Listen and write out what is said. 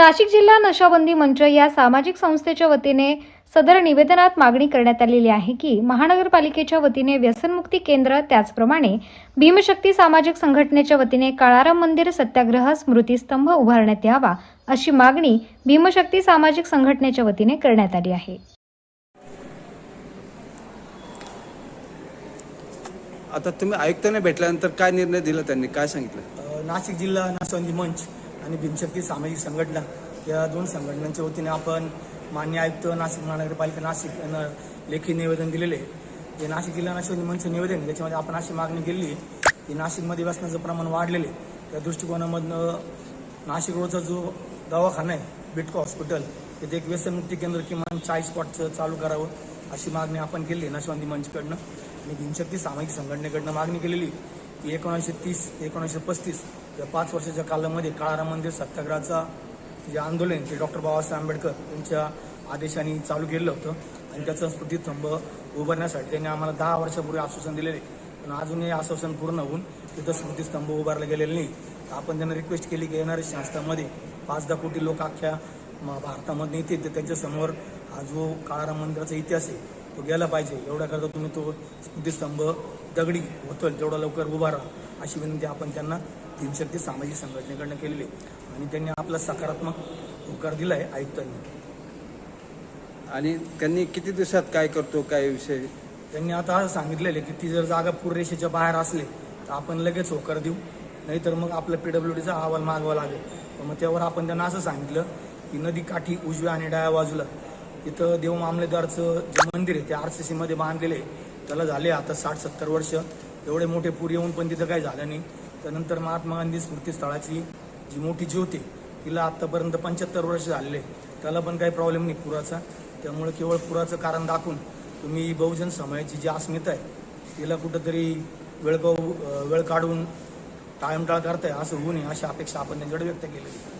नाशिक जिल्हा नशाबंदी मंच या सामाजिक संस्थेच्या वतीने सदर निवेदनात मागणी करण्यात आलेली आहे की महानगरपालिकेच्या वतीने व्यसनमुक्ती केंद्र त्याचप्रमाणे भीमशक्ती सामाजिक संघटनेच्या वतीने काळाराम मंदिर सत्याग्रह स्मृतीस्तंभ उभारण्यात यावा अशी मागणी भीमशक्ती सामाजिक संघटनेच्या वतीने करण्यात आली आहे. आता तुम्ही आयुक्तांना भेटल्यानंतर काय निर्णय दिला त्यांनी? काय सांगितलं? नाशिक जिल्हा नाशवंदी मंच आणि भीमशक्ती सामाजिक संघटना या दोन संघटनांच्या वतीने आपण मान्य आयुक्त नाशिक महानगरपालिका नाशिक यांना लेखी निवेदन दिलेले आहे. जे नाशिक जिल्हा नाशिक मंचचं निवेदन त्याच्यामध्ये आपण अशी मागणी केली आहे की नाशिकमध्ये व्यसनाचं प्रमाण वाढलेले आहे. त्या दृष्टिकोनामधनं नाशिक रोडचा जो दवाखाना आहे बिटको हॉस्पिटल तिथे एक व्यसनमुक्ती केंद्र किमान चाळीस स्पॉटचं चालू करावं अशी मागणी आपण केली आहे नाशवंदी मंचकडनं आणि भीमशक्ती सामाजिक संघटनेकडनं मागणी केलेली की एकोणीसशे तीस एकोणीसशे पस्तीस या पाच वर्षाच्या कालामध्ये काळाराम मंदिर सत्याग्रहाचा जे आंदोलन ते डॉक्टर बाबासाहेब आंबेडकर यांच्या आदेशाने चालू केलेलं होतं आणि त्याचा स्मृतिस्तंभ उभारण्यासाठी त्यांनी आम्हाला दहा वर्षापूर्वी आश्वासन दिलेले. पण अजूनही हे आश्वासन पूर्ण होऊन तिथं स्मृतिस्तंभ उभारला गेलेला नाही. तर आपण त्यांना रिक्वेस्ट केली की येणाऱ्या शास्त्रामध्ये पाच दहा कोटी लोक अख्ख्या भारतामध्ये येतील. तर त्यांच्यासमोर हा जो काळाराम मंदिराचा इतिहास आहे तो गेला पाहिजे. एवढ्याकरता तुम्ही तो स्मृतिस्तंभ दगडी होतोल तेवढा लवकर उभारा अशी विनंती आपण त्यांना भीमशक्ती सामाजिक संघटनेकडनं केलेली आहे. आणि त्यांनी आपला सकारात्मक होकार दिला आहे आयुक्तांनी. आणि त्यांनी किती दिवसात काय करतो काय विषय? त्यांनी आता असं सांगितलेलं आहे की ती जर जागा पूररेषेच्या बाहेर असली तर आपण लगेच होकार देऊ. नाहीतर मग आपला पीडब्ल्यूडीचा अहवाल मागवा लागेल. मग त्यावर आपण त्यांना असं सांगितलं की नदी काठी उजव्या आणि डाव्या बाजूला इथं देव मामलेदारचं जे मंदिर आहे ते आर सी सीमध्ये बांधलेलं आहे त्याला झाले आता साठ सत्तर वर्ष एवढे मोठे पूर येऊन पण तिथं काही झालं नाही त्यानंतर महात्मा गांधी स्मृतीस्थळाची जी मोठी ज्योती तिला आत्तापर्यंत पंच्याहत्तर वर्ष झालेले आहे. त्याला पण काही प्रॉब्लेम नाही पुराचा त्यामुळे केवळ पुराचं कारण दाखवून तुम्ही बहुजन समाजाची जी अस्मिता आहे तिला कुठंतरी वेळ पाहू वेळ काढून टाळमटाळ करताय असं होऊ नये अशी अपेक्षा आपण त्यांच्याकडे व्यक्त केलेली आहे.